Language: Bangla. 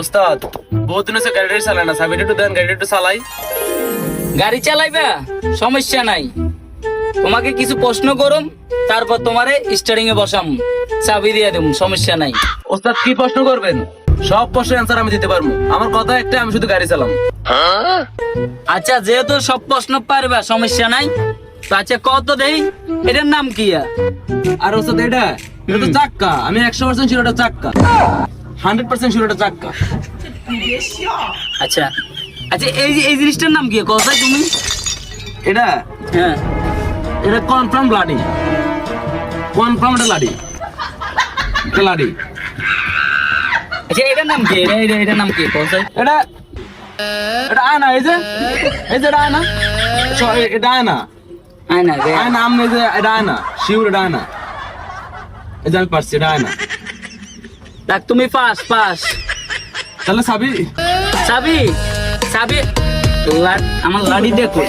ওস্তাদ বহুত দিন হচ্ছে গাড়িটা চালায় না চাবিটা একটু দেন গাড়িটা একটু চালাই। গাড়ি চালাইবা? সমস্যা নাই। তোমাকে কিছু প্রশ্ন করুম তারপর তোমারে স্টারিং এ বসাম। চাবি দিয়ে দেব সমস্যা নাই। ওস্তাদ কি প্রশ্ন করবেন? সব প্রশ্নের অ্যান্সার আমি দিতে পারব। আমার কথা একটা আমি শুধু গাড়ি চালাম। আচ্ছা যেহেতু সব প্রশ্ন পারবা সমস্যা নাই। আচ্ছা কত দেই এটার নাম কি আর? ওস্তাদ এটা এটা তো চাক্কা। আমি একশো পার্সেন্ট শিরোটা চাক্কা। হান্ড্রেড পার্সেন্ট শিরোটা চাক্কা। আচ্ছা। আচ্ছা এই যে- এই জিনিসটার নাম কি? কোথায় তুমি। এটা? হ্যাঁ। এটা কনফার্ম লাডি। কনফার্ম এটা লাডি। এটা লাডি। আচ্ছা এটার নাম কি? এটা এটা- এটার নাম কি? কোথায় এটা এটা আয়না এই যে। এই যে এটা আয়না। এটা আয়না। আয় আয়না আমি যে এটা আয়না। শিউর এটা আয়না। এই যে আমি পারছি এটা আয়না। দেখ তুমি পাস পাস তাহলে সাবি চাবি লা- আমার লাড়ি দেখো।